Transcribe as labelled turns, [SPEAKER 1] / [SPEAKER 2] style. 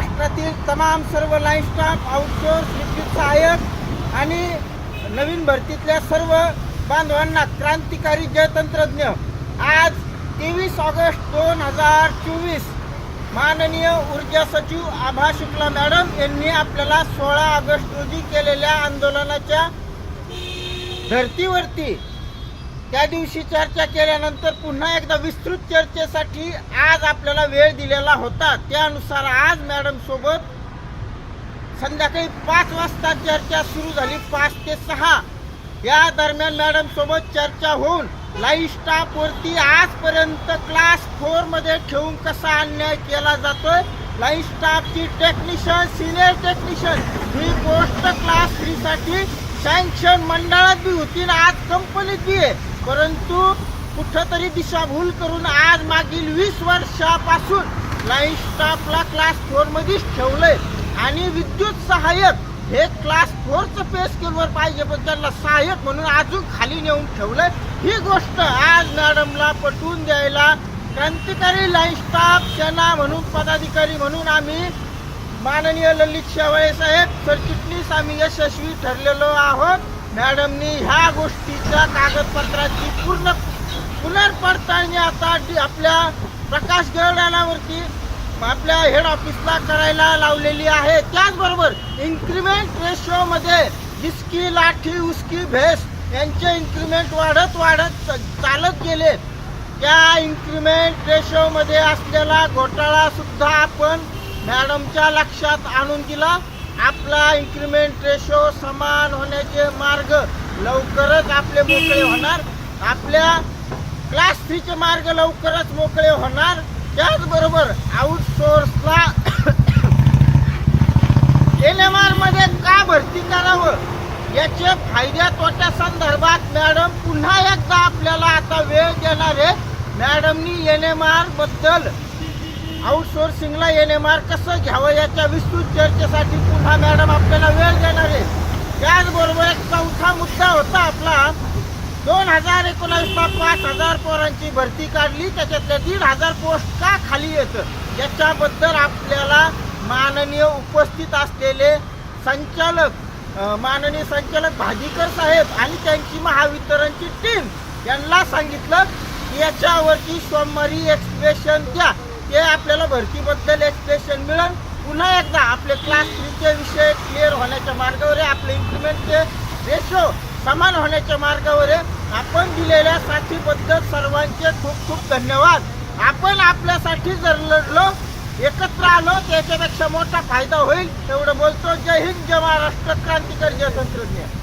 [SPEAKER 1] महाराष्ट्रातील तमाम सर्व लाईन स्टाफ आउटसोर्स विद्युत सहाय्यक आणि नवीन भरतीतल्या सर्व बांधवांना क्रांतिकारी जयतंत्रज्ञ. आज तेवीस ऑगस्ट दोन हजार चोवीस माननीय ऊर्जा सचिव आभा शुक्ला मॅडम यांनी आपल्याला सोळा ऑगस्ट रोजी केलेल्या आंदोलनाच्या धर्तीवरती त्या दिवशी चर्चा केल्यानंतर पुन्हा एकदा विस्तृत चर्चेसाठी आज आपल्याला वेळ दिलेला होता. त्यानुसार आज मॅडम सोबत संध्याकाळी पाच वाजता चर्चा सुरू झाली पाच ते सहा. या दरम्यान मॅडम सोबत चर्चा होऊन लाईव्ह स्टाफ वरती आजपर्यंत क्लास फोरमध्ये ठेवून कसा अन्याय केला जातोय? लाईन स्टाफची टेक्निशियन सिनियर टेक्निशियन ही पोस्ट क्लास थ्री साठी सँक्शन मंडळात बी होती आज कंपनीत बी आहे. परंतु कुठंतरी दिशाभूल करून आज मागील वीस वर्षापासून लाईन स्टाफला क्लास फोर मध्येच ठेवलंय. आणि विद्युत सहाय्यक हे क्लास फोरचं पे स्केलवर पाहिजे पण त्यांना सहाय्यक म्हणून अजून खाली नेऊन ठेवलंय. ही गोष्ट आज मॅडमला पटवून द्यायला क्रांतिकारी लाईन स्टाफ सेना म्हणून पदाधिकारी म्हणून आम्ही माननीय ललित शेवाळे साहेब सरचिटणीस आम्ही यशस्वी ठरलेलो आहोत. मॅडमनी ह्या गोष्टीच्या कागदपत्राची पूर्ण पुनर्पडताळणी आता आपल्या प्रकाश गरडाणावरती आपल्या हेड ऑफिसला करायला लावलेली आहे. त्याचबरोबर इन्क्रीमेंट रेशोमध्ये जिसकी लाठी उसकी भेस यांचे इन्क्रीमेंट वाढत वाढत चालत गेले. त्या इन्क्रीमेंट रेशोमध्ये असलेला घोटाळा सुद्धा आपण मॅडमच्या लक्षात आणून दिला. आपला इन्क्रिमेंट रेशो समान होण्याचे मार्ग लवकरच आपले मोकळे होणार. आपल्या क्लास थ्रीचे मार्ग लवकरच मोकळे होणार. त्याचबरोबर आउटसोर्सला एन एम आरमध्ये का भरती करावं? याचे फायद्या तोट्या संदर्भात मॅडम पुन्हा एकदा आपल्याला आता वेळ देणार आहे मॅडमनी एन एम आरबद्दल आउटसोर्सिंगला एन एम आर कसं घ्यावं याच्या विस्तृत चर्चेसाठी पुन्हा मॅडम आपल्याला वेळ देणार आहे त्याचबरोबर एक चौथा मुद्दा होता आपला. दोन हजार एकोणावीसला पाच हजार पोरांची भरती काढली त्याच्यातल्या दीड हजार पोस्ट का खाली येतं? याच्याबद्दल आपल्याला माननीय उपस्थित असलेले संचालक माननीय संचालक भाजीकर साहेब आणि त्यांची महावितरणची टीम यांना सांगितलं की याच्यावरती सोमवारी एक्सप्रेशन द्या. ते आपल्याला भरतीबद्दल एक्सप्रेशन मिळेल. पुन्हा एकदा आपले क्लास थ्रीचे विषय क्लिअर होण्याच्या मार्गावर आहे आपले इम्प्लिमेंटचे रेशो समान होण्याच्या मार्गावर आहे आपण दिलेल्या साथीबद्दल सर्वांचे खूप खूप धन्यवाद. आपण आपल्यासाठी जर लढलो एकत्र आलो त्याच्यापेक्षा मोठा फायदा होईल एवढं बोलतो. जय हिंद जय महाराष्ट्र क्रांतिकारी जय तंत्रज्ञान.